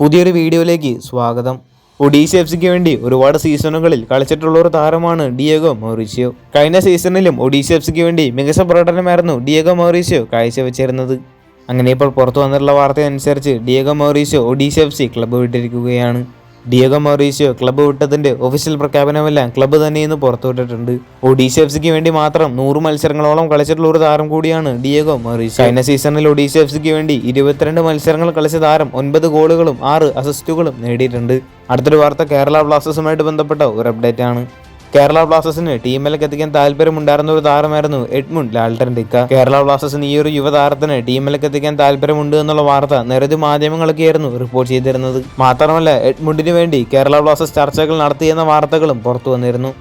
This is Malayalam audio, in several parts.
പുതിയൊരു വീഡിയോയിലേക്ക് സ്വാഗതം. ഒഡീഷ എഫ് സിക്ക് വേണ്ടി ഒരുപാട് സീസണുകളിൽ കളിച്ചിട്ടുള്ള ഒരു താരമാണ് ഡിയേഗോ മൗറീഷ്യോ കഴിഞ്ഞ സീസണിലും ഒഡീഷ എഫ് സിക്ക് വേണ്ടി മികച്ച പ്രകടനമായിരുന്നു ഡിയേഗോ മൗറീഷ്യോ കാഴ്ചവെച്ചിരുന്നത്. അങ്ങനെ ഇപ്പോൾ പുറത്തു വന്നിട്ടുള്ള വാർത്തയനുസരിച്ച് Diego Mauricio Odisha F C club വിട്ടിരിക്കുകയാണ്. Diego Mauricio club വിട്ടതിന്റെ ഒഫീഷ്യൽ പ്രഖ്യാപനമെല്ലാം ക്ലബ്ബ് തന്നെ ഇന്ന് പുറത്തുവിട്ടിട്ടുണ്ട്. ഒഡീഷ എഫ് സിക്ക് വേണ്ടി മാത്രം നൂറ് മത്സരങ്ങളോളം കളിച്ചിട്ടുള്ള ഒരു താരം കൂടിയാണ് ഡിയോഗോ മൗറീഷ്യോ കഴിഞ്ഞ സീസണിൽ ഒഡീഷ എഫ് സിക്ക് വേണ്ടി ഇരുപത്തിരണ്ട് മത്സരങ്ങൾ കളിച്ച താരം ഒൻപത് ഗോളുകളും ആറ് അസിസ്റ്റുകളും നേടിയിട്ടുണ്ട്. അടുത്തൊരു വാർത്ത കേരള ബ്ലാസ്റ്റേഴ്സുമായിട്ട് ബന്ധപ്പെട്ട ഒരു അപ്ഡേറ്റ് ആണ്. കേരള ബ്ലാസ്റ്റേഴ്സിന് ടീമിലേക്ക് എത്തിക്കാൻ താല്പര്യമുണ്ടായിരുന്ന ഒരു താരമായിരുന്നു എഡ്മുണ്ട് ലാൽട്ടൻ ഡിക്ക കേരള ബ്ലാസ്റ്റേഴ്സിന് ഈ ഒരു യുവതാരത്തിന് ടീമിലേക്ക് എത്തിക്കാൻ താല്പര്യമുണ്ട് എന്നുള്ള വാർത്ത നിരവധി മാധ്യമങ്ങളൊക്കെയായിരുന്നു റിപ്പോർട്ട് ചെയ്തിരുന്നത്. മാത്രമല്ല എഡ്മുണ്ടിന് വേണ്ടി കേരള ബ്ലാസ്റ്റേഴ്സ് ചർച്ചകൾ നടത്തിയെന്ന വാർത്തകളും പുറത്തു വന്നിരുന്നു.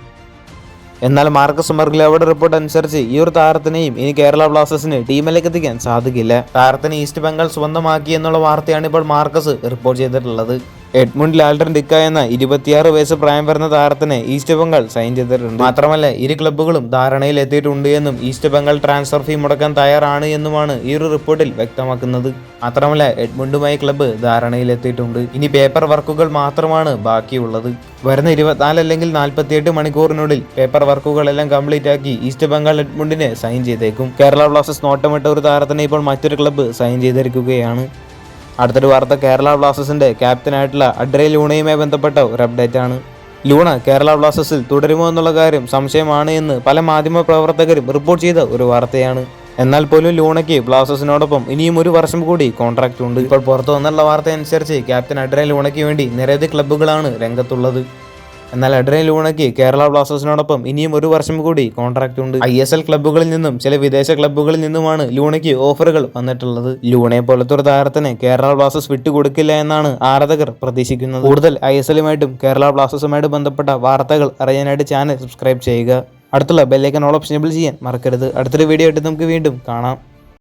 എന്നാൽ മാർക്കസ് മെർഗ്ലവയുടെ റിപ്പോർട്ട് അനുസരിച്ച് ഈ ഒരു താരത്തിനെയും ഇനി കേരള ബ്ലാസ്റ്റേഴ്സിന് ടീമിലേക്ക് എത്തിക്കാൻ സാധിക്കില്ല. താരത്തിന് ഈസ്റ്റ് ബംഗാൾ സ്വന്തമാക്കി എന്നുള്ള വാർത്തയാണ് ഇപ്പോൾ മാർക്കസ് റിപ്പോർട്ട് ചെയ്തിട്ടുള്ളത്. എഡ്മുണ്ട് ലാൽഡർ ഡിക്ക എന്ന ഇരുപത്തിയാറ് വയസ്സ് പ്രായം വരുന്ന താരത്തിനെ ഈസ്റ്റ് ബംഗാൾ സൈൻ ചെയ്തിട്ടുണ്ട്. മാത്രമല്ല ഇരു ക്ലബ്ബുകളും ധാരണയിൽ എത്തിയിട്ടുണ്ട് എന്നും ഈസ്റ്റ് ബംഗാൾ ട്രാൻസ്ഫർ ഫീ മുടക്കാൻ തയ്യാറാണ് എന്നുമാണ് ഈ ഒരു റിപ്പോർട്ടിൽ വ്യക്തമാക്കുന്നത്. മാത്രമല്ല എഡ്മുണ്ടുമായി ക്ലബ്ബ് ധാരണയിൽ എത്തിയിട്ടുണ്ട്. ഇനി പേപ്പർ വർക്കുകൾ മാത്രമാണ് ബാക്കിയുള്ളത്. വരുന്ന ഇരുപത്തിനാല് അല്ലെങ്കിൽ നാൽപ്പത്തിയെട്ട് മണിക്കൂറിനുള്ളിൽ പേപ്പർ വർക്കുകളെല്ലാം കംപ്ലീറ്റ് ആക്കി ഈസ്റ്റ് ബംഗാൾ എഡ്മുണ്ടിനെ സൈൻ ചെയ്തേക്കും. കേരള ബ്ലാസ്റ്റേഴ്സ് നോട്ടമിട്ട ഒരു താരത്തിനെ ഇപ്പോൾ മറ്റൊരു ക്ലബ്ബ് സൈൻ ചെയ്തിരിക്കുകയാണ്. അടുത്തൊരു വാർത്ത കേരള ബ്ലാസ്റ്റേഴ്സിന്റെ ക്യാപ്റ്റനായിട്ടുള്ള അഡ്രേ ലൂണയുമായി ബന്ധപ്പെട്ട ഒരു അപ്ഡേറ്റ് ആണ്. ലൂണ കേരള ബ്ലാസ്റ്റേഴ്സിൽ തുടരുമോ എന്നുള്ള കാര്യം സംശയമാണ് എന്ന് പല മാധ്യമ പ്രവർത്തകരും റിപ്പോർട്ട് ചെയ്ത ഒരു വാർത്തയാണ്. എന്നാൽ പോലും ലൂണയ്ക്ക് ബ്ലാസ്റ്റേഴ്സിനോടൊപ്പം ഇനിയും ഒരു വർഷം കൂടി കോൺട്രാക്റ്റ് ഉണ്ട്. ഇപ്പോൾ പുറത്തു വന്നുള്ള വാർത്ത അനുസരിച്ച് ക്യാപ്റ്റൻ അഡ്രേ ലൂണയ്ക്ക് വേണ്ടി നിരവധി ക്ലബ്ബുകളാണ് രംഗത്തുള്ളത്. എന്നാൽ അഡ്രൈൻ ലൂണയ്ക്ക് കേരള ബ്ലാസ്റ്റേഴ്സിനോടൊപ്പം ഇനിയും ഒരു വർഷം കൂടി കോൺട്രാക്റ്റ് ഉണ്ട്. ഐ എസ് എൽ ക്ലബ്ബുകളിൽ നിന്നും ചില വിദേശ ക്ലബ്ബുകളിൽ നിന്നുമാണ് ലൂണയ്ക്ക് ഓഫറുകൾ വന്നിട്ടുള്ളത്. ലൂണയെ പോലത്തെ ഒരു താരത്തിന് കേരള ബ്ലാസ്റ്റേഴ്സ് വിട്ടുകൊടുക്കില്ല എന്നാണ് ആരാധകർ പ്രതീക്ഷിക്കുന്നത്. കൂടുതൽ ഐ എസ് എല്ലുമായിട്ടും കേരള ബ്ലാസ്റ്റേഴ്സുമായിട്ട് ബന്ധപ്പെട്ട വാർത്തകൾ അറിയാനായിട്ട് ചാനൽ സബ്സ്ക്രൈബ് ചെയ്യുക. അടുത്തുള്ള ബെല്ലൈക്കൻ ഓൾ ഓപ്ഷൻ എബിൾ ചെയ്യാൻ മറക്കരുത്. അടുത്തൊരു വീഡിയോ ആയിട്ട് നമുക്ക് വീണ്ടും കാണാം.